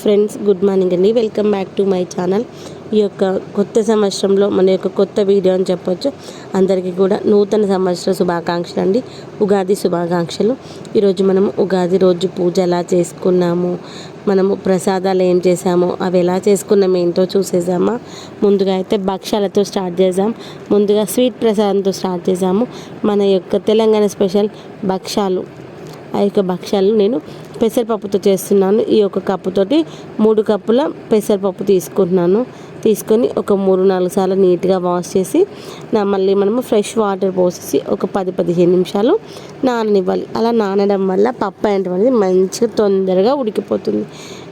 Friends good morning అండి. Welcome back to my channel. ఈ యొక్క కొత్త సంవత్సరంలో మన యొక్క కొత్త వీడియో అని చెప్పొచ్చు. అందరికీ కూడా నూతన సంవత్సర శుభాకాంక్షలు అండి. ఉగాది శుభాకాంక్షలు. ఈరోజు మనం ఉగాది రోజు పూజ ఎలా చేసుకున్నాము మనము ప్రసాదాలు ఏం చేసామో అవి ఎలా చేసుకున్నాం ఏంటో చూసేసామా ముందుగా అయితే భక్ష్యాలతో స్టార్ట్ చేసాం ముందుగా స్వీట్ ప్రసాదంతో స్టార్ట్ చేసాము మన యొక్క తెలంగాణ స్పెషల్ భక్ష్యాలు. ఆ యొక్క భక్ష్యాలు నేను పెసరపప్పుతో చేస్తున్నాను. ఈ యొక్క కప్పుతోటి మూడు కప్పుల పెసరపప్పు తీసుకుంటున్నాను. తీసుకొని ఒక మూడు నాలుగు సార్లు నీట్గా వాష్ చేసి మళ్ళీ మనము ఫ్రెష్ వాటర్ పోసేసి ఒక పది పదిహేను నిమిషాలు నాననివ్వాలి. అలా నానడం వల్ల పప్పు అనేది మంచిగా తొందరగా ఉడికిపోతుంది.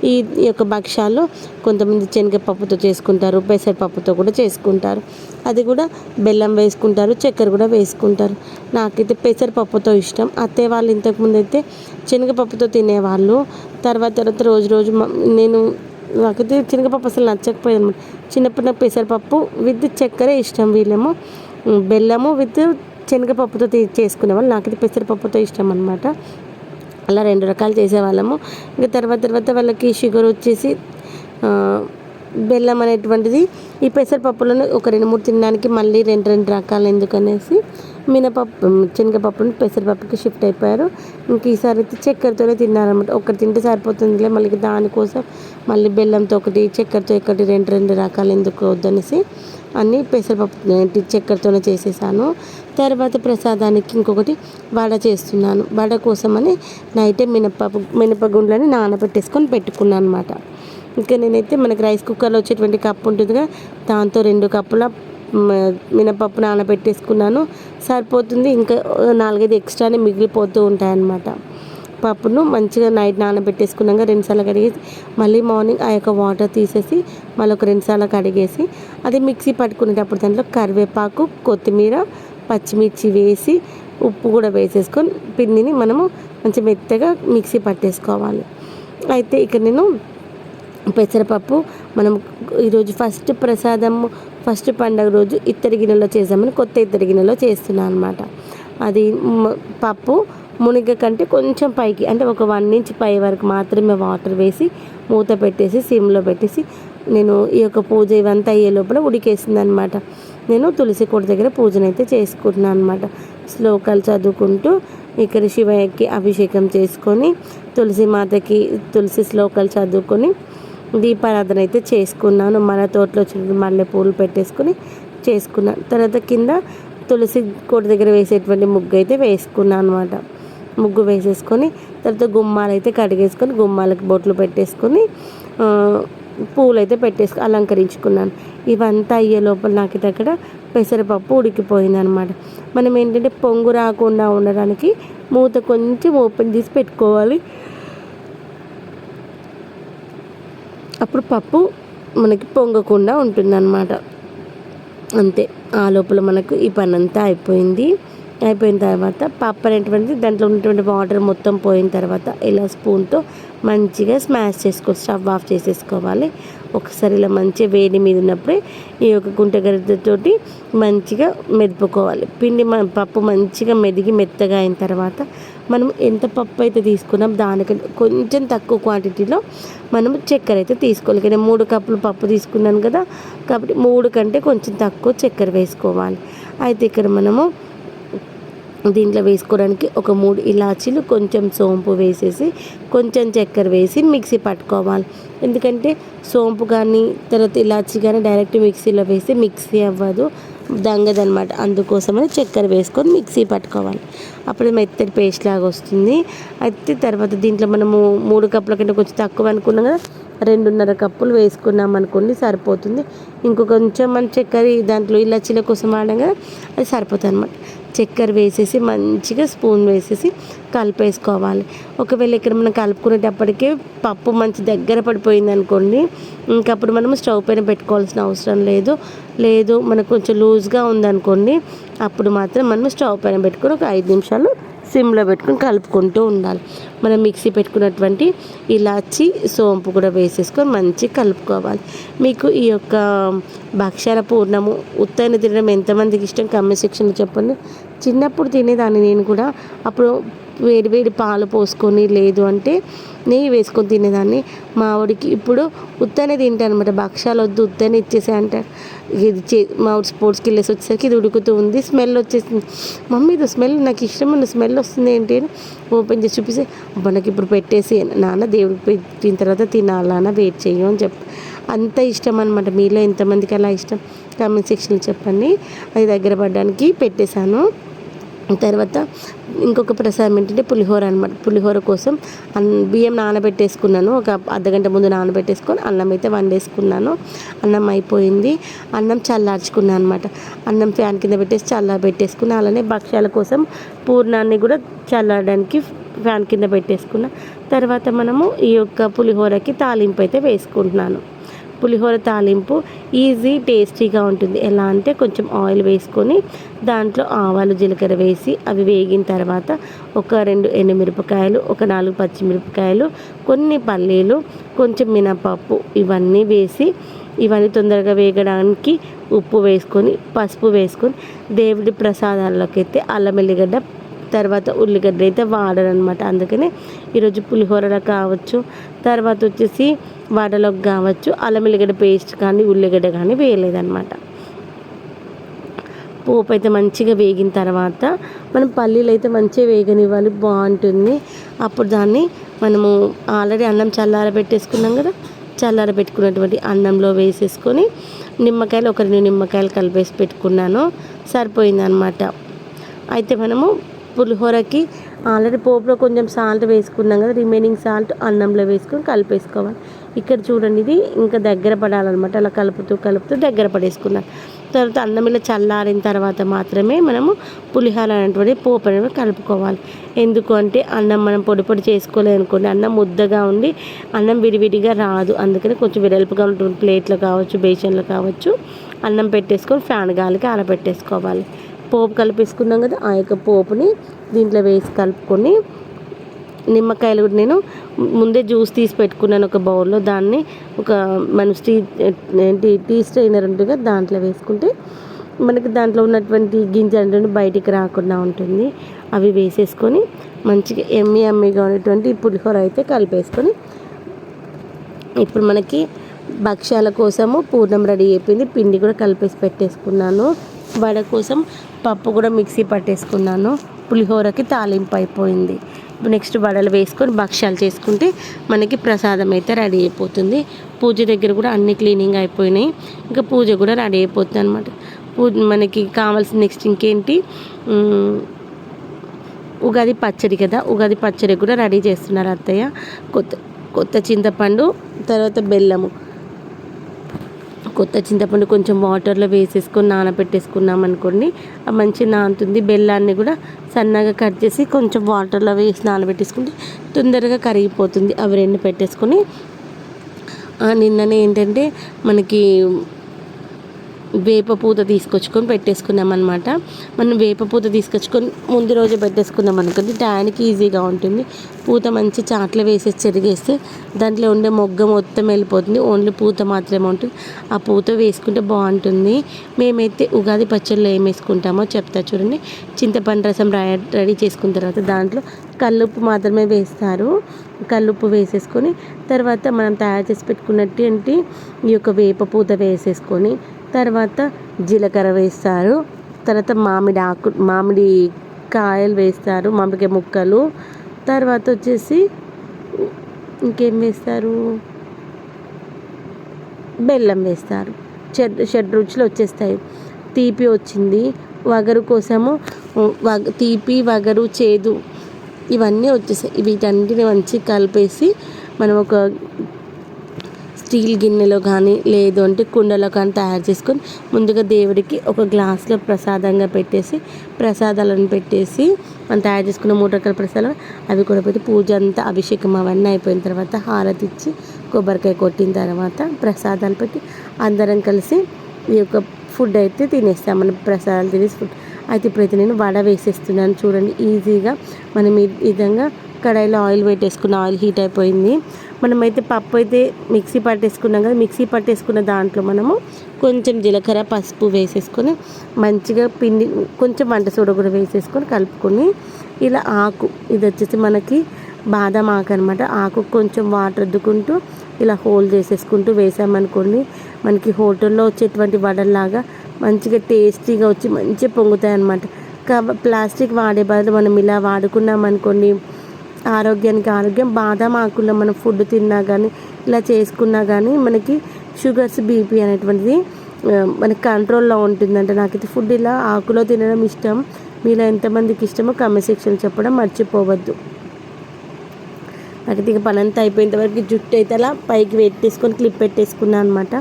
ఈ యొక్క భక్ష్యాలు కొంతమంది శనగపప్పుతో చేసుకుంటారు పెసరపప్పుతో కూడా చేసుకుంటారు. అది కూడా బెల్లం వేసుకుంటారు చక్కెర కూడా వేసుకుంటారు. నాకైతే పెసరపప్పుతో ఇష్టం. అత్తే వాళ్ళు ఇంతకుముందు అయితే శనగపప్పుతో తినేవాళ్ళు. తర్వాత తర్వాత రోజు రోజు నేను నాకైతే శనగపప్పు అసలు నచ్చకపోయింది అనమాట. చిన్నప్పుడు నాకు పెసరపప్పు విత్ చక్కెర ఇష్టం వీళ్ళేమో. బెల్లము విత్ శనగపప్పుతో తీ- చేసుకునేవాళ్ళు. నాకైతే పెసరపప్పుతో ఇష్టం అనమాట. అలా రెండు రకాలు చేసేవాళ్ళము. ఇంకా తర్వాత తర్వాత వాళ్ళకి షుగర్ వచ్చేసి బెల్లం అనేటువంటిది ఈ పెసరపప్పులను ఒక రెండు మూడు తినడానికి మళ్ళీ రెండు రెండు రకాలు ఎందుకనేసి మినపప్పు శనగపప్పుని పెసరపప్పుకి షిఫ్ట్ అయిపోయారు. ఇంక ఈసారి అయితే చక్కెరతోనే తిన్నారనమాట ఒకటి తింటే సరిపోతుందిలే మళ్ళీ దానికోసం మళ్ళీ బెల్లంతో ఒకటి చక్కెరతో ఒకటి రెండు రెండు రకాలు ఎందుకు వద్దనేసి అన్ని పెసరపప్పు చక్కెరతోనే చేసేసాను. తర్వాత ప్రసాదానికి ఇంకొకటి వడ చేస్తున్నాను. వడ కోసమని నైటే మినపప్పు మినపగుండ్లని నానబెట్టేసుకొని పెట్టుకున్నాను అనమాట ఇంకా నేనైతే మనకి రైస్ కుక్కర్లో వచ్చేటువంటి కప్పు ఉంటుందిగా. దాంతో రెండు కప్పుల మినపప్పు నానబెట్టేసుకున్నాను. సరిపోతుంది. ఇంకా నాలుగైదు ఎక్స్ట్రానే మిగిలిపోతూ ఉంటాయన్నమాట. పప్పును మంచిగా నైట్ నానబెట్టేసుకున్నాక రెండుసార్లు కడిగి మళ్ళీ మార్నింగ్ ఆ యొక్క వాటర్ తీసేసి మళ్ళీ ఒక రెండుసార్లు కడిగేసి అది మిక్సీ పట్టుకునేటప్పుడు దాంట్లో కరివేపాకు కొత్తిమీర పచ్చిమిర్చి వేసి ఉప్పు కూడా వేసేసుకొని పిండిని మనము మంచి మెత్తగా మిక్సీ పట్టేసుకోవాలి. అయితే ఇక్కడ నేను పెసరపప్పు మనం ఈరోజు ఫస్ట్ ప్రసాదం ఫస్ట్ పండగ రోజు ఇత్తడి గిన్నెలో చేసామని కొత్త ఇత్తడి గిన్నెలో చేస్తున్నాను అనమాట అది పప్పు మునిగ కంటే కొంచెం పైకి అంటే ఒక వన్ ఇంచ్ పై వరకు మాత్రమే వాటర్ వేసి మూత పెట్టేసి సిమ్లో పెట్టేసి నేను ఈ యొక్క పూజ ఇవంతా అయ్యే లోపల ఉడికేసింది అనమాట నేను తులసి కోట దగ్గర పూజనైతే చేసుకుంటున్నాను అనమాట శ్లోకాలు చదువుకుంటూ ఇక్కడ శివయ్యకి అభిషేకం చేసుకొని తులసి మాతకి తులసి శ్లోకాలు చదువుకొని దీపారాధన అయితే చేసుకున్నాను. మన తోటలో వచ్చిన మల్లెపూలు పెట్టేసుకుని చేసుకున్నాను తర్వాత కింద తులసి కోట దగ్గర వేసేటువంటి ముగ్గు అయితే వేసుకున్నాను అనమాట ముగ్గు వేసేసుకొని తర్వాత గుమ్మాలు అయితే కడిగేసుకొని గుమ్మాలకు బొట్లు పెట్టేసుకొని పూలు అయితే పెట్టేసుకు అలంకరించుకున్నాను. ఇవంతా అయ్యే లోపల నాకు ఇది అక్కడ పెసరపప్పు ఉడికిపోయింది అనమాట మనం ఏంటంటే పొంగు రాకుండా ఉండడానికి మూత కొంచెం ఓపెన్ చేసి పెట్టుకోవాలి. అప్పుడు పప్పు మనకి పొంగకుండా ఉంటుందన్నమాట. అంతే ఆ లోపల మనకు ఈ పని అంతా అయిపోయింది. అయిపోయిన తర్వాత పప్పు అనేటువంటిది దాంట్లో ఉన్నటువంటి వాటర్ మొత్తం పోయిన తర్వాత ఇలా స్పూన్తో మంచిగా స్మాష్ చేసుకో స్టవ్ ఆఫ్ చేసేసుకోవాలి. ఒకసారి ఇలా మంచిగా వేడి మీద ఉన్నప్పుడే ఈ యొక్క గుంట గరిటెతోటి మంచిగా మెదుపుకోవాలి. పిండి మన పప్పు మంచిగా మెదిగి మెత్తగా అయిన తర్వాత మనం ఎంత పప్పు అయితే తీసుకున్నాం దానికంటే కొంచెం తక్కువ క్వాంటిటీలో మనం చక్కెర అయితే తీసుకోవాలి. కానీ మూడు కప్పులు పప్పు తీసుకున్నాను కదా కాబట్టి మూడు కంటే కొంచెం తక్కువ చక్కెర వేసుకోవాలి. అయితే ఇక్కడ మనము దీంట్లో వేసుకోవడానికి ఒక మూడు ఇలాచీలు కొంచెం సోంపు వేసేసి కొంచెం చక్కెర వేసి మిక్సీ పట్టుకోవాలి. ఎందుకంటే సోంపు కానీ తర్వాత ఇలాచీ కానీ డైరెక్ట్ మిక్సీలో వేసి మిక్సీ అవ్వదు. దంగదనమాట అందుకోసమని చక్కెర వేసుకొని మిక్సీ పట్టుకోవాలి. అప్పుడు మెత్తటి పేస్ట్ లాగా వస్తుంది. అయితే తర్వాత దీంట్లో మనము మూడు కప్పుల కంటే కొంచెం తక్కువ అనుకున్నాం కదా రెండున్నర కప్పులు వేసుకున్నాం అనుకోండి సరిపోతుంది. ఇంకొంచెం మన చక్కెర దాంట్లో ఇలాచీల కోసం వాడాం కదా అది సరిపోతుంది అనమాట చక్కెర వేసేసి మంచిగా స్పూన్ వేసేసి కలిపేసుకోవాలి. ఒకవేళ ఇక్కడ మనం కలుపుకునేటప్పటికే పప్పు మంచి దగ్గర పడిపోయింది అనుకోండి ఇంకప్పుడు మనం స్టవ్ పైన పెట్టుకోవాల్సిన అవసరం లేదు. లేదు మనకు కొంచెం లూజ్గా ఉందనుకోండి అప్పుడు మాత్రం మనం స్టవ్ పైన పెట్టుకొని ఒక ఐదు నిమిషాలు సిమ్లో పెట్టుకొని కలుపుకుంటూ ఉండాలి. మనం మిక్సీ పెట్టుకున్నటువంటి ఇలాచి సోంపు కూడా వేసేసుకొని మంచిగా కలుపుకోవాలి. మీకు ఈ యొక్క భక్ష్యాల పూర్ణము ఉత్తైన తినడం ఎంతమందికి ఇష్టం? కమ్మ సెక్షన్లో చెప్పండి. చిన్నప్పుడు తినేదాన్ని నేను కూడా. అప్పుడు వేడి వేడి పాలు పోసుకొని లేదు అంటే నెయ్యి వేసుకొని తినేదాన్ని. మా ఆవిడకి ఇప్పుడు ఉత్తనే తింటానమాట అనమాట వద్దు ఉత్తనే ఇచ్చేసే అంటాడు ఇది చే మా ఆవిడ స్పోర్ట్స్కి వెళ్ళేసి వచ్చేసరికి ఇది ఉడుకుతూ ఉంది. స్మెల్ వచ్చేసింది. మమ్మీ ఇది స్మెల్ నాకు ఇష్టమైన స్మెల్ వస్తుంది ఏంటి అని ఓపెన్ చేసి చూపిస్తే మనకి నాకు ఇప్పుడు పెట్టేసి నాన్న దేవుడికి పెట్టిన తర్వాత తినాలన్న వెయిట్ చెయ్యం అని చెప్పి అంత ఇష్టం అనమాట మీలో ఎంతమందికి అలా ఇష్టం? కామెంట్ సెక్షన్లో చెప్పండి. అది దగ్గర పడడానికి పెట్టేశాను. తర్వాత ఇంకొక ప్రసాదం ఏంటంటే పులిహోర అనమాట పులిహోర కోసం అన్ బియ్యం నానబెట్టేసుకున్నాను. ఒక అర్ధగంట ముందు నానబెట్టేసుకొని అన్నం అయితే వండేసుకున్నాను. అన్నం అయిపోయింది. అన్నం చల్లార్చుకున్నాను అనమాట అన్నం ఫ్యాన్ కింద పెట్టేసి చల్లార పెట్టేసుకున్నా. అలానే భక్ష్యాల కోసం పూర్ణాన్ని కూడా చల్లారడానికి ఫ్యాన్ కింద పెట్టేసుకున్నా. తర్వాత మనము ఈ యొక్క పులిహోరకి తాలింపు అయితే వేసుకుంటున్నాను. పులిహోర తాలింపు ఈజీ టేస్టీగా ఉంటుంది. ఎలా అంటే కొంచెం ఆయిల్ వేసుకొని దాంట్లో ఆవాలు జీలకర్ర వేసి అవి వేగిన తర్వాత ఒక రెండు ఎండుమిరపకాయలు ఒక నాలుగు పచ్చిమిరపకాయలు కొన్ని పల్లీలు కొంచెం మినపప్పు ఇవన్నీ వేసి ఇవన్నీ తొందరగా వేగడానికి ఉప్పు వేసుకొని పసుపు వేసుకొని దేవుడి ప్రసాదాల్లోకి అయితే అల్లం ఎల్లిగడ్డ తర్వాత ఉల్లిగడ్డ అయితే వాడరనమాట అందుకనే ఈరోజు పులిహోరలో కావచ్చు తర్వాత వచ్చేసి వడలోకి కావచ్చు అల్లం ఎల్లిగడ్డ పేస్ట్ కానీ ఉల్లిగడ్డ కానీ వేయలేదన్నమాట. పోపు అయితే మంచిగా వేగిన తర్వాత మనం పల్లీలు అయితే మంచిగా వేగనివ్వాలి బాగుంటుంది. అప్పుడు దాన్ని మనము ఆల్రెడీ అన్నం చల్లార పెట్టేసుకున్నాం కదా చల్లార పెట్టుకున్నటువంటి అన్నంలో వేసేసుకొని నిమ్మకాయలు ఒక రెండు నిమ్మకాయలు కలిపేసి పెట్టుకున్నాను సరిపోయిందనమాట అయితే మనము పులిహోరకి ఆల్రెడీ పోపులో కొంచెం సాల్ట్ వేసుకున్నాం కదా రిమైనింగ్ సాల్ట్ అన్నంలో వేసుకొని కలిపేసుకోవాలి. ఇక్కడ చూడండి ఇది ఇంకా దగ్గర పడాలన్నమాట అలా కలుపుతూ కలుపుతూ దగ్గర పడేసుకున్నాను. తర్వాత అన్నం ఇలా చల్లారిన తర్వాత మాత్రమే మనము పులిహోర అనేటువంటి పోపు అనేది కలుపుకోవాలి. ఎందుకు అంటే అన్నం మనం పొడి పొడి చేసుకోలేదు అనుకోండి అన్నం ముద్దగా ఉండి అన్నం విడివిడిగా రాదు. అందుకని కొంచెం వెడల్పుగా ఉంటుంది ప్లేట్లో కావచ్చు బేసన్లు కావచ్చు అన్నం పెట్టేసుకొని ఫ్యాన్ గాలికి ఆరబెట్టేసుకోవాలి. పోపు కలిపేసుకున్నాం కదా ఆ యొక్క పోపుని దీంట్లో వేసి కలుపుకొని నిమ్మకాయలు కూడా నేను ముందే జ్యూస్ తీసి పెట్టుకున్నాను ఒక బౌల్లో. దాన్ని ఒక మన స్టీ ఏంటి టీ స్ట్రైనర్ ఉంటుంది దాంట్లో వేసుకుంటే మనకి దాంట్లో ఉన్నటువంటి గింజ అంటే బయటికి రాకుండా ఉంటుంది. అవి వేసేసుకొని మంచిగా ఎమ్మి ఎమ్మిగా ఉన్నటువంటి పులిహోర అయితే కలిపేసుకొని ఇప్పుడు మనకి భక్ష్యాల కోసము పూర్ణం రెడీ అయిపోయింది. పిండి కూడా కలిపేసి పెట్టేసుకున్నాను. వడ కోసం పప్పు కూడా మిక్సీ పట్టేసుకున్నాను. పులిహోరకి తాలింపు అయిపోయింది. నెక్స్ట్ వడలు వేసుకొని భక్ష్యాలు చేసుకుంటే మనకి ప్రసాదం అయితే రెడీ అయిపోతుంది. పూజ దగ్గర కూడా అన్ని క్లీనింగ్ అయిపోయినాయి. ఇంకా పూజ కూడా రెడీ అయిపోతుంది అనమాట పూజ మనకి కావాల్సిన నెక్స్ట్ ఇంకేంటి? ఉగాది పచ్చడి కదా ఉగాది పచ్చడి కూడా రెడీ చేస్తున్నారు అత్తయ్య. కొత్త కొత్త చింతపండు తర్వాత బెల్లము. కొత్త చింతపండు కొంచెం వాటర్లో వేసేసుకొని నానబెట్టేసుకున్నాం అనుకోండి మంచి నానుతుంది. బెల్లాన్ని కూడా సన్నగా కట్ చేసి కొంచెం వాటర్లో వేసి నానబెట్టేసుకుంటే తొందరగా కరిగిపోతుంది. అవి రెండు పెట్టేసుకొని నిన్ననే ఏంటంటే మనకి వేప పూత తీసుకొచ్చుకొని పెట్టేసుకున్నాం అనమాట మనం వేపపూత తీసుకొచ్చుకొని ముందు రోజు పెట్టేసుకున్నాం అనుకోండి టయానికి ఈజీగా ఉంటుంది. పూత మంచి చాట్లు వేసేసి చెరిగేస్తే దాంట్లో ఉండే మొగ్గ మొత్తం వెళ్ళిపోతుంది. ఓన్లీ పూత మాత్రమే ఉంటుంది. ఆ పూత వేసుకుంటే బాగుంటుంది. మేమైతే ఉగాది పచ్చళ్ళు ఏం వేసుకుంటామో చెప్తా చూడండి. చింతపండు రసం రెడీ చేసుకున్న తర్వాత దాంట్లో కల్లుప్పు మాత్రమే వేస్తారు. కల్లుప్పు వేసేసుకొని తర్వాత మనం తయారు చేసి పెట్టుకున్నట్టు ఈ యొక్క వేప పూత వేసేసుకొని తర్వాత జీలకర్ర వేస్తారు. తర్వాత మామిడి ఆకు మామిడి కాయలు వేస్తారు మామిడికాయ ముక్కలు. తర్వాత వచ్చేసి ఇంకేం వేస్తారు? బెల్లం వేస్తారు. షడ్ షడ్ రుచులు వచ్చేస్తాయి. తీపి వచ్చింది. వగరు కోసము వగ తీపి వగరు చేదు ఇవన్నీ వచ్చేసాయి. వీటన్నిటిని మంచి కలిపేసి మనం ఒక స్టీల్ గిన్నెలో కానీ లేదు అంటే కుండలో కానీ తయారు చేసుకొని ముందుగా దేవుడికి ఒక గ్లాస్లో ప్రసాదంగా పెట్టేసి ప్రసాదాలను పెట్టేసి మనం తయారు చేసుకున్న మూడు రకాల ప్రసాదాలు అవి కూడా పెట్టి పూజ అంతా అభిషేకం అవన్నీ అయిపోయిన తర్వాత హారతి ఇచ్చి కొబ్బరికాయ కొట్టిన తర్వాత ప్రసాదాలు పెట్టి అందరం కలిసి ఈ యొక్క ఫుడ్ అయితే తినేస్తాం. మనం ప్రసాదాలు తినేసి ఫుడ్. అయితే ఇప్పుడైతే నేను వడ వేసేస్తున్నాను. చూడండి ఈజీగా మనం ఈ విధంగా కడాయిలో ఆయిల్ పెట్టేసుకున్న ఆయిల్ హీట్ అయిపోయింది. మనమైతే పప్పు అయితే మిక్సీ పట్టేసుకున్నాం కదా మిక్సీ పట్టేసుకున్న దాంట్లో మనము కొంచెం జీలకర్ర పసుపు వేసేసుకొని మంచిగా పిండి కొంచెం వంట సోడ కూడా వేసేసుకొని కలుపుకొని ఇలా ఆకు ఇది వచ్చేసి మనకి బాదం ఆకు అనమాట ఆకు కొంచెం వాటర్ అద్దుకుంటూ ఇలా హోల్ చేసేసుకుంటూ వేసామనుకోండి మనకి హోటల్లో వచ్చేటువంటి వడల్లాగా మంచిగా టేస్టీగా వచ్చి మంచిగా పొంగుతాయి అనమాట కాబ ప్లాస్టిక్ వాడే బదులు మనం ఇలా వాడుకున్నాం అనుకోండి ఆరోగ్యానికి ఆరోగ్యం బాదం ఆకుల్లో మనం ఫుడ్ తిన్నా కానీ ఇలా చేసుకున్నా కానీ మనకి షుగర్స్ బీపీ అనేటువంటిది మనకి కంట్రోల్లో ఉంటుందంటే. నాకైతే ఫుడ్ ఇలా ఆకులో తినడం ఇష్టం. మీలో ఎంతమందికి ఇష్టమో కమెంట్ సెక్షన్ చెప్పడం మర్చిపోవద్దు. నాకైతే ఇక పని అంతా వరకు జుట్టు అయితే అలా పైకి పెట్టేసుకొని క్లిప్ పెట్టేసుకున్నాను అనమాట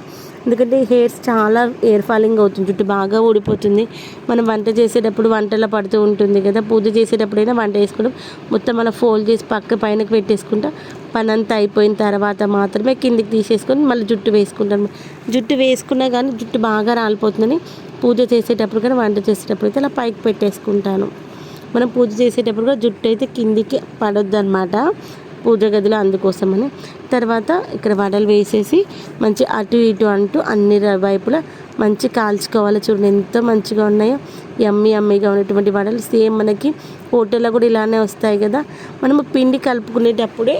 ఎందుకంటే హెయిర్స్ చాలా హెయిర్ ఫాలింగ్ అవుతుంది జుట్టు బాగా ఊడిపోతుంది. మనం వంట చేసేటప్పుడు వంటలో పడుతూ ఉంటుంది కదా పూజ చేసేటప్పుడైనా వంట వేసుకోవడం. మొత్తం అలా ఫోల్డ్ చేసి పక్క పైనకి పెట్టేసుకుంటా పని అంతా అయిపోయిన తర్వాత మాత్రమే కిందికి తీసేసుకొని మళ్ళీ జుట్టు వేసుకుంటాను. జుట్టు వేసుకున్నా కానీ జుట్టు బాగా రాలిపోతుందని పూజ చేసేటప్పుడు కానీ వంట చేసేటప్పుడు అయితే అలా పైకి పెట్టేసుకుంటాను. మనం పూజ చేసేటప్పుడు కూడా జుట్టు అయితే కిందికి పడొద్దు అనమాట పూజ గదిలో అందుకోసమని. తర్వాత ఇక్కడ వడలు వేసేసి మంచి అటు ఇటు అంటూ అన్ని వైపులా మంచి కాల్చుకోవాలి. చూడండి ఎంత మంచిగా ఉన్నాయో. ఎమ్మి ఎమ్మిగా ఉన్నటువంటి వడలు. సేమ్ మనకి హోటల్లో కూడా ఇలానే వస్తాయి కదా. మనము పిండి కలుపుకునేటప్పుడే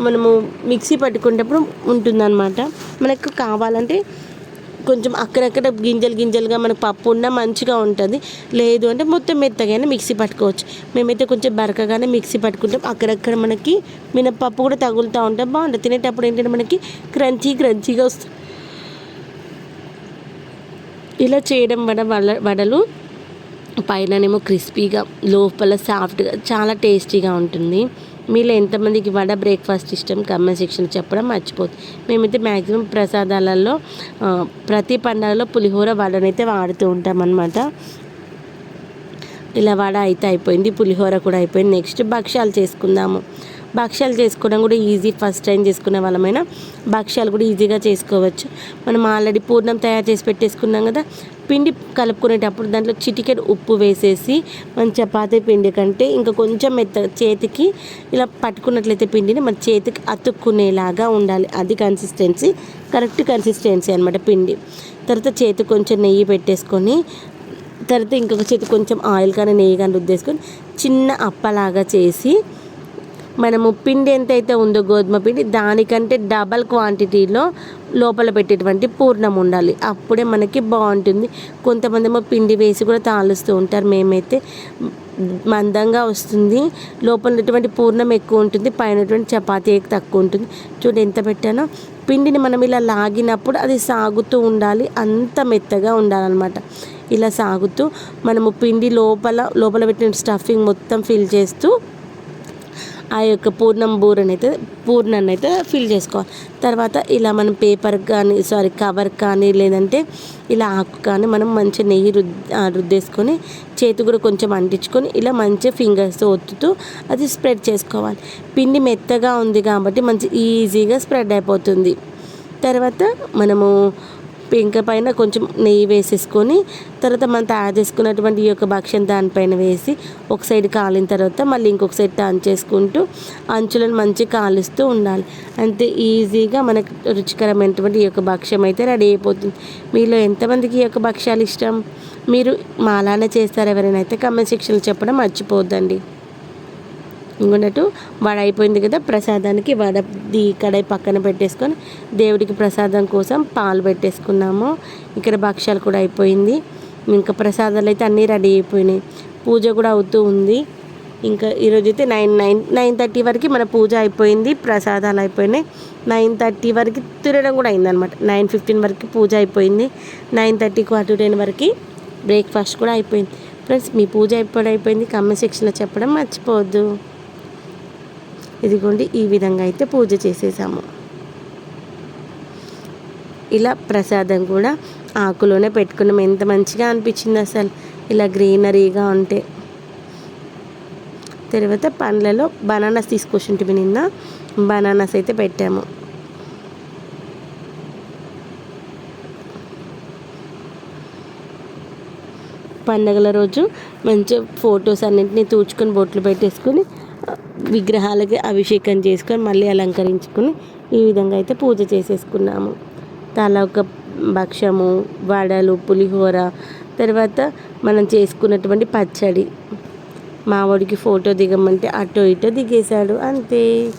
మనము మిక్సీ పట్టుకునేటప్పుడు ఉంటుందన్నమాట. మనకు కావాలంటే కొంచెం అక్కడక్కడ గింజలు గింజలుగా మనకు పప్పు ఉన్నా మంచిగా ఉంటుంది. లేదు అంటే మొత్తం మెత్తగానే మిక్సీ పట్టుకోవచ్చు. మేమైతే కొంచెం బరకగానే మిక్సీ పట్టుకుంటాం. అక్కడక్కడ మనకి మినపప్పు కూడా తగులుతూ ఉంటాం. బాగుంటుంది. తినేటప్పుడు ఏంటంటే మనకి క్రంచీ క్రంచీగా వస్తుంది. ఇలా చేయడం వల్ల వడ వడలు పైననేమో క్రిస్పీగా లోపల సాఫ్ట్గా చాలా టేస్టీగా ఉంటుంది. మీలో ఎంతమందికి వడ బ్రేక్ఫాస్ట్ ఇష్టం? కమెంట్ సెక్షన్ చెప్పడం మర్చిపోదు మేమైతే మ్యాక్సిమం ప్రసాదాలలో ప్రతి పండగలో పులిహోర వడనైతే వాడుతూ ఉంటాం అనమాట ఇలా వడ అయితే అయిపోయింది పులిహోర కూడా అయిపోయింది. నెక్స్ట్ భక్ష్యాలు చేసుకుందాము. భక్ష్యాలు చేసుకోవడం కూడా ఈజీ ఫస్ట్ టైం చేసుకునే వాళ్ళమైనా భక్ష్యాలు కూడా ఈజీగా చేసుకోవచ్చు. మనం ఆల్రెడీ పూర్ణం తయారు చేసి పెట్టేసుకున్నాం కదా పిండి కలుపుకునేటప్పుడు దాంట్లో చిటికెడు ఉప్పు వేసేసి మన చపాతీ పిండి కంటే ఇంకా కొంచెం మెత్త చేతికి ఇలా పట్టుకున్నట్లయితే పిండిని మన చేతికి అతుక్కునేలాగా ఉండాలి. అది కన్సిస్టెన్సీ కరెక్ట్ కన్సిస్టెన్సీ అనమాట పిండి. తర్వాత చేతి కొంచెం నెయ్యి పెట్టేసుకొని తర్వాత ఇంకొక చేతి కొంచెం ఆయిల్ కానీ నెయ్యి కానీ రుద్దేసుకొని చిన్న అప్పలాగా చేసి మనము పిండి ఎంతైతే ఉందో గోధుమ పిండి దానికంటే డబల్ క్వాంటిటీలో లోపల పెట్టేటువంటి పూర్ణం ఉండాలి. అప్పుడే మనకి బాగుంటుంది. కొంతమంది ఏమో పిండి వేసి కూడా తాలుస్తూ ఉంటారు. మేమైతే మందంగా వస్తుంది. లోపల ఉన్నటువంటి పూర్ణం ఎక్కువ ఉంటుంది. పైన చపాతీ తక్కువ ఉంటుంది. చూడండి ఎంత పెట్టానో. పిండిని మనం ఇలా లాగినప్పుడు అది సాగుతూ ఉండాలి. అంత మెత్తగా ఉండాలన్నమాట. ఇలా సాగుతూ మనము పిండి లోపల లోపల పెట్టిన స్టఫింగ్ మొత్తం ఫిల్ చేస్తూ ఆ యొక్క పూర్ణం బూరని అయితే పూర్ణాన్ని అయితే ఫిల్ చేసుకోవాలి. తర్వాత ఇలా మనం పేపర్ కానీ సారీ కవర్ కానీ లేదంటే ఇలా ఆకు కానీ మనం మంచి నెయ్యి రుద్ రుద్దేసుకొని చేతి కూడా కొంచెం అంటించుకొని ఇలా మంచి ఫింగర్స్తో ఒత్తుతూ అది స్ప్రెడ్ చేసుకోవాలి. పిండి మెత్తగా ఉంది కాబట్టి మంచి ఈజీగా స్ప్రెడ్ అయిపోతుంది. తర్వాత మనము పెంక పైన కొంచెం నెయ్యి వేసేసుకొని తర్వాత మనం తయారు చేసుకున్నటువంటి ఈ యొక్క భక్ష్యం దానిపైన వేసి ఒక సైడ్ కాలిన తర్వాత మళ్ళీ ఇంకొక సైడ్ టర్న్ చేసుకుంటూ అంచులను మంచిగా కాలుస్తూ ఉండాలి. అంతే ఈజీగా మనకు రుచికరమైనటువంటి ఈ యొక్క భక్ష్యం అయితే రెడీ అయిపోతుంది. మీలో ఎంతమందికి ఈ యొక్క భక్ష్యాలు ఇష్టం? మీరు మాలానే చేస్తారు? ఎవరైనా అయితే కమెంట్ సెక్షన్లో చెప్పడం మర్చిపోద్దండి. ఇంకొన్నట్టు వడ అయిపోయింది కదా ప్రసాదానికి వడ కడాయి పక్కన పెట్టేసుకొని దేవుడికి ప్రసాదం కోసం పాలు పెట్టేసుకున్నాము. ఇక్కడ భక్ష్యాలు కూడా అయిపోయింది. ఇంకా ప్రసాదాలు అయితే అన్నీ రెడీ అయిపోయినాయి. పూజ కూడా అవుతూ ఉంది. ఇంకా ఈరోజు అయితే నైన్ నైన్ నైన్ థర్టీ వరకు మన పూజ అయిపోయింది ప్రసాదాలు అయిపోయినాయి. నైన్ థర్టీ వరకు తిరగడం కూడా అయిందనమాట నైన్ ఫిఫ్టీన్ వరకు పూజ అయిపోయింది. నైన్ థర్టీ క్వార్టర్ టెన్ వరకు బ్రేక్ఫాస్ట్ కూడా అయిపోయింది. ఫ్రెండ్స్ మీ పూజ ఎప్పుడు అయిపోయింది? కమెంట్ సెక్షన్లో చెప్పడం మర్చిపోవద్దు. ఇదిగోండి ఈ విధంగా అయితే పూజ చేసేసాము. ఇలా ప్రసాదం కూడా ఆకులోనే పెట్టుకున్నాం. ఎంత మంచిగా అనిపించింది అసలు. ఇలా గ్రీనరీగా ఉంటే. తర్వాత పండ్లలో బనానాస్ తీసుకొచ్చింటివి నిన్న. బనానాస్ అయితే పెట్టాము. పండగల రోజు మంచి ఫొటోస్ అన్నింటినీ తూచుకొని బొట్లు పెట్టేసుకొని విగ్రహాలకి అభిషేకం చేసుకొని మళ్ళీ అలంకరించుకొని ఈ విధంగా అయితే పూజ చేసేసుకున్నాము. తలా ఒక భక్షము వడలు పులిహోర తర్వాత మనం చేసుకున్నటువంటి పచ్చడి. మావాడికి ఫోటో దిగమంటే అటో ఇటో దిగేశాడు అంతే.